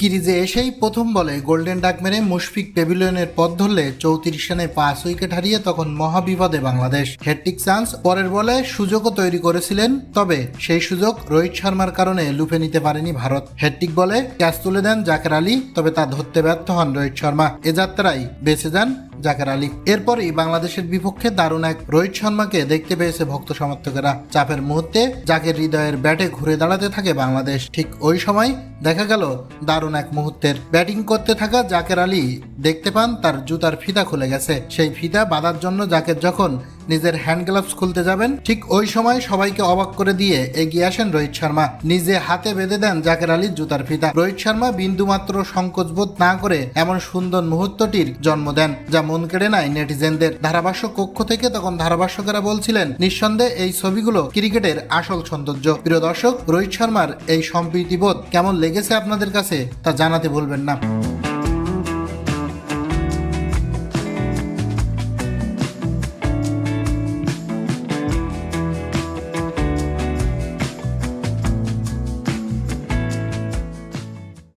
কিরিজে এসেই প্রথম বলে গোল্ডেন ডাক মেরে মুশফিক পেভিলিয়নের পথ ধরলে চৌত্রিশ রানে পাঁচ উইকেট হারিয়ে তখন মহাবিপদে বাংলাদেশ। হেট্রিক চান্স, পরের বলে সুযোগও তৈরি করেছিলেন, তবে সেই সুযোগ রোহিত শর্মার কারণে লুফে নিতে পারেনি ভারত। হেট্রিক বলে ক্যাচ তুলে দেন জাকের আলী, তবে তা ধরতে ব্যর্থ হন রোহিত শর্মা। এ যাত্রায় বেঁচে যান জাকের আলী। এরপরই বাংলাদেশের বিপক্ষে দারুণ এক রোহিত শর্মাকে দেখতে পেয়েছে ভক্ত সমর্থকেরা। চাপের মুহূর্তে জাকের হৃদয়ের ব্যাটে ঘুরে দাঁড়াতে থাকে বাংলাদেশ। ঠিক ওই সময় দেখা গেল দারুণ এক মুহূর্তের। ব্যাটিং করতে থাকা জাকের আলী দেখতে পান, তার জুতার ফিতা খুলে গেছে। সেই ফিতা বাঁধার জন্য জাকের যখন নিজের হ্যান্ড গ্লাভস খুলতে যাবেন, ঠিক ওই সময় সবাইকে অবাক করে দিয়ে এগিয়ে আসেন রোহিত শর্মা। নিজে হাতে বেঁধে দেন জাকের আলীর জুতার ফিতা। রোহিত শর্মা বিন্দুমাত্র সংকোচবোধ না করে এমন সুন্দর মুহূর্তটির জন্ম দেন, যা মন কেড়ে নেয় নেটিজেনদের। ধারাভাষ্য কক্ষ থেকে তখন ধারাভাষ্যকেরা বলছিলেন, নিঃসন্দেহে এই ছবিগুলো ক্রিকেটের আসল সৌন্দর্য। প্রিয় দর্শক, রোহিত শর্মার এই সম্প্রীতিবোধ কেমন লেগেছে আপনাদের কাছে? তা জানাতে ভুলবেন না।